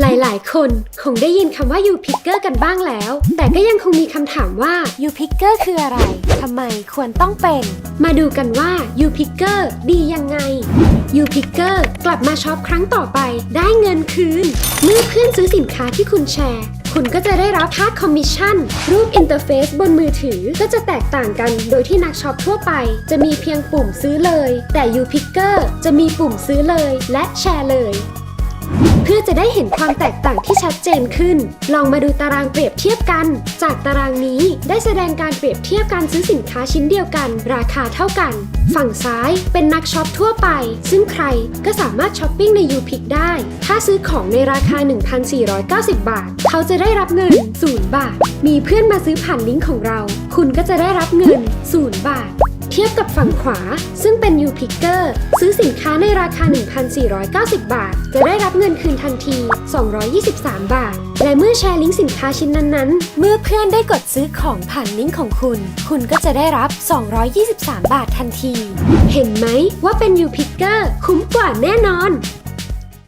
หลายๆ คนคงได้ยินคำว่า u p i c k e r กันบ้างแล้ว แต่ก็ยังคงมีคำถามว่า u p i c k e r คืออะไร ทำไมควรต้องเป็น มาดูกันว่า u p i c k e r ดียังไง u p i c k e r กลับมาช็อปครั้งต่อไป ได้เงินคืน เมื่อเพื่อนซื้อสินค้าที่คุณแชร์ คุณก็จะได้รับค่าคอมมิชชั่น รูปอินเทอร์เฟซบนมือถือก็จะแตกต่างกัน โดยที่นักช็อปทั่วไป จะมีเพียงปุ่มซื้อเลย แต่ u p i c k e r จะมีปุ่มซื้อเลย และแชร์เลย เพื่อจะได้เห็นความแตกต่างที่ชัดเจนขึ้น ลองมาดูตารางเปรียบเทียบกัน จากตารางนี้ได้แสดงการเปรียบเทียบการซื้อสินค้าชิ้นเดียวกัน ราคาเท่ากัน ฝั่งซ้ายเป็นนักช็อปทั่วไป ซึ่งใครก็สามารถช้อปปิ้งใน u p i c ได้ ถ้าซื้อของในราคา 1,490 บาท เขาจะได้รับเงิน 0 บาท มีเพื่อนมาซื้อผ่านลิงก์ของเรา คุณก็จะได้รับเงิน 0 บาท ทียบกับฝั่งขวา ซึ่งเป็น u p i c k e r ซื้อสินค้าในราคา 1,490 บาท จะได้รับเงินคืนทันที 223 บาท และเมื่อแชร์ลิงก์สินค้าชิ้นนั้นเมื่อเพื่อนได้กดซื้อของผ่านลิงก์ของคุณ คุณก็จะได้รับ 223 บาททันที เห็นไหมว่าเป็น u p i c k e r คุ้มกว่าแน่นอน